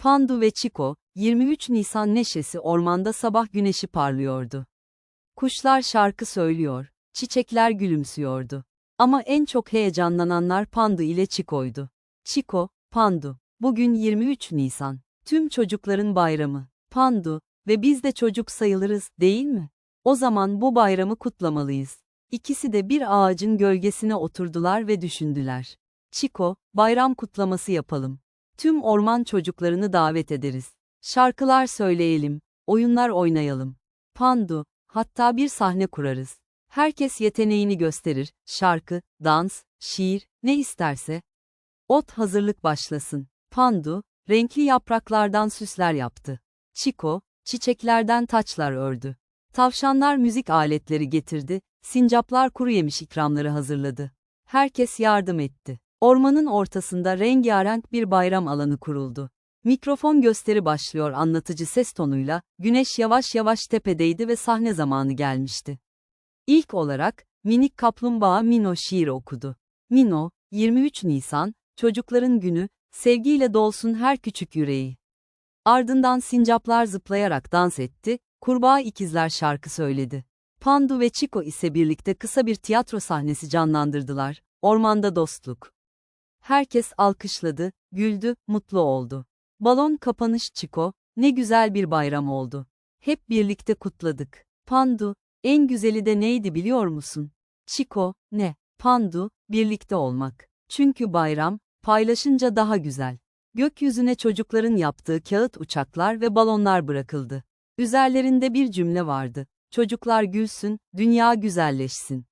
Pandu ve Çiko, 23 Nisan neşesi ormanda sabah güneşi parlıyordu. Kuşlar şarkı söylüyor, çiçekler gülümsüyordu. Ama en çok heyecanlananlar Pandu ile Çiko'ydu. Çiko, Pandu, bugün 23 Nisan, tüm çocukların bayramı. Pandu, ve biz de çocuk sayılırız, değil mi? O zaman bu bayramı kutlamalıyız. İkisi de bir ağacın gölgesine oturdular ve düşündüler. Çiko, bayram kutlaması yapalım. Tüm orman çocuklarını davet ederiz. Şarkılar söyleyelim, oyunlar oynayalım. Pandu, hatta bir sahne kurarız. Herkes yeteneğini gösterir, şarkı, dans, şiir, ne isterse. Ot hazırlık başlasın. Pandu, renkli yapraklardan süsler yaptı. Çiko, çiçeklerden taçlar ördü. Tavşanlar müzik aletleri getirdi, sincaplar kuru yemiş ikramları hazırladı. Herkes yardım etti. Ormanın ortasında rengarenk bir bayram alanı kuruldu. Mikrofon gösteri başlıyor anlatıcı ses tonuyla, güneş yavaş yavaş tepedeydi ve sahne zamanı gelmişti. İlk olarak, minik kaplumbağa Mino şiir okudu. Mino, 23 Nisan, çocukların günü, sevgiyle dolsun her küçük yüreği. Ardından sincaplar zıplayarak dans etti, kurbağa ikizler şarkı söyledi. Pandu ve Chico ise birlikte kısa bir tiyatro sahnesi canlandırdılar, ormanda dostluk. Herkes alkışladı, güldü, mutlu oldu. Balon kapanış Chico, ne güzel bir bayram oldu. Hep birlikte kutladık. Pandu, en güzeli de neydi biliyor musun? Chico, ne? Pandu, birlikte olmak. Çünkü bayram, paylaşınca daha güzel. Gökyüzüne çocukların yaptığı kağıt uçaklar ve balonlar bırakıldı. Üzerlerinde bir cümle vardı. Çocuklar gülsün, dünya güzelleşsin.